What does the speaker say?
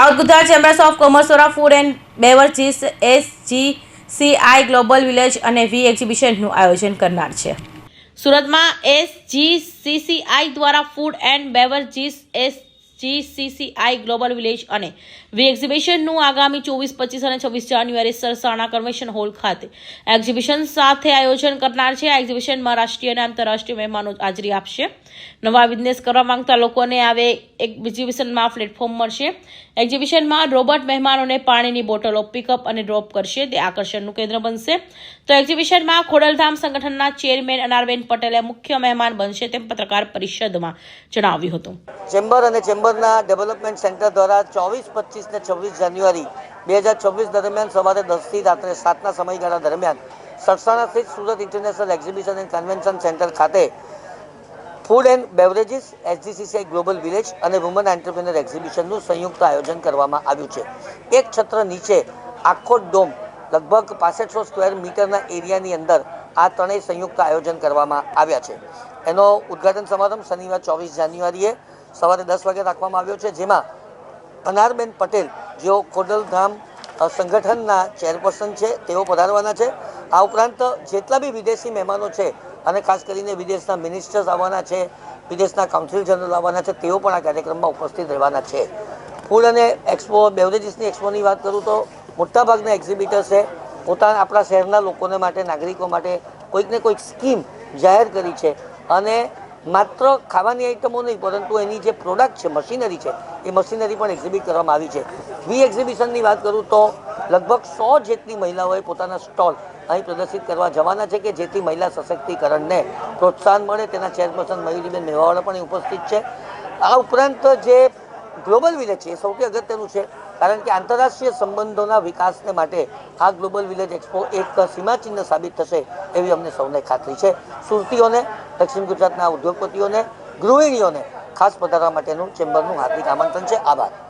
South Gujarat chambers of commerce દ્વારા food and beverages, SGCI global village અને વી એક્ઝિબિશનનું આયોજન કરનાર છે. સુરતમાં એસજીસીસીઆઈ દ્વારા food and beverages SGCCI global village અને વી એક્ઝિબિશનનું આગામી ચોવીસ, પચીસ અને છવ્વીસ જાન્યુઆરી સરસાણા કન્વેન્શન હોલ ખાતે એક્ઝિબિશન સાથે આયોજન કરનાર છે. આ એક્ઝિબિશનમાં રાષ્ટ્રીય અને આંતરરાષ્ટ્રીય મહેમાનો હાજરી આપશે. નવા બિઝનેસ કરવા માંગતા લોકોને આવે એક એક્ઝિબિશનમાં પ્લેટફોર્મ મળશે. એક્ઝિબિશનમાં રોબોટ મહેમાનોને પાણીની બોટલો પિકઅપ અને ડ્રોપ કરશે. તે આકર્ષણનું કેન્દ્ર બનશે. તો એક્ઝિબિશનમાં ખોડલધામ સંગઠનના ચેરમેન અનારબેન પટેલે મુખ્ય મહેમાન બનશે તેમ પત્રકાર પરિષદમાં જણાવ્યું હતું. ચેમ્બર અને ચેમ્બરના ડેવલપમેન્ટ સેન્ટર દ્વારા ચોવીસ, પચીસ ને છવ્વીસ જાન્યુઆરી બે હજાર છવ્વીસ દરમિયાન સવારે દસથી રાત્રે સાતના સમયગાળા દરમિયાન સરસાણા સ્થિત Surat international exhibition and convention centre ખાતે food and beverages, SGCCI global village અને વુમન એન્ટરપ્રિનર એક્ઝિબિશનનું સંયુક્ત આયોજન કરવામાં આવ્યું છે. એક છત્ર નીચે આખો ડોમ લગભગ પાસઠસો સ્ક્વેર મીટરના એરિયાની અંદર આ ત્રણેય સંયુક્ત આયોજન કરવામાં આવ્યા છે. એનો ઉદ્ઘાટન સમારંભ શનિવાર ચોવીસ જાન્યુઆરીએ સવારે દસ વાગે રાખવામાં આવ્યો છે, જેમાં અનારબેન પટેલ, જેઓ ખોડલધામ સંગઠનના ચેરપર્સન છે, તેઓ પધારવાના છે. આ ઉપરાંત જેટલા બી વિદેશી મહેમાનો છે અને ખાસ કરીને વિદેશના મિનિસ્ટર્સ આવવાના છે, વિદેશના કાઉન્સિલ જનરલ આવવાના છે, તેઓ પણ આ કાર્યક્રમમાં ઉપસ્થિત રહેવાના છે. ફૂડ અને એક્સપો બેવરેજીસની એક્સપોની વાત કરું તો મોટાભાગના એક્ઝિબિટર્સે પોતાના આપણા શહેરના લોકોને માટે, નાગરિકો માટે કોઈક ને કોઈક સ્કીમ જાહેર કરી છે. અને માત્ર ખાવાની આઈટમો નહીં, પરંતુ એની જે પ્રોડક્ટ છે મશીનરી છે, એ મશીનરી પણ એક્ઝિબિટ કરવામાં આવી છે. વી એક્ઝિબિશનની વાત કરું તો લગભગ સો જેટલી મહિલાઓએ પોતાના સ્ટોલ અહીં પ્રદર્શિત કરવા જવાના છે કે જેથી મહિલા સશક્તિકરણને પ્રોત્સાહન મળે. તેના ચેરપર્સન મયુરીબેન મેવાવાળા પણ ઉપસ્થિત છે. આ ઉપરાંત જે ગ્લોબલ વિલેજ છે, એ સૌથી અગત્યનું છે. કારણ કે આંતરરાષ્ટ્રીય સંબંધોના વિકાસને માટે આ ગ્લોબલ વિલેજ એક્સપો એક સીમાચિહ્ન સાબિત થશે એવી અમને સૌને ખાતરી છે. સુરતીઓને, દક્ષિણ ગુજરાતના ઉદ્યોગપતિઓને, ગૃહિણીઓને ખાસ પધારવા માટેનું ચેમ્બરનું હાર્દિક આમંત્રણ છે. આભાર.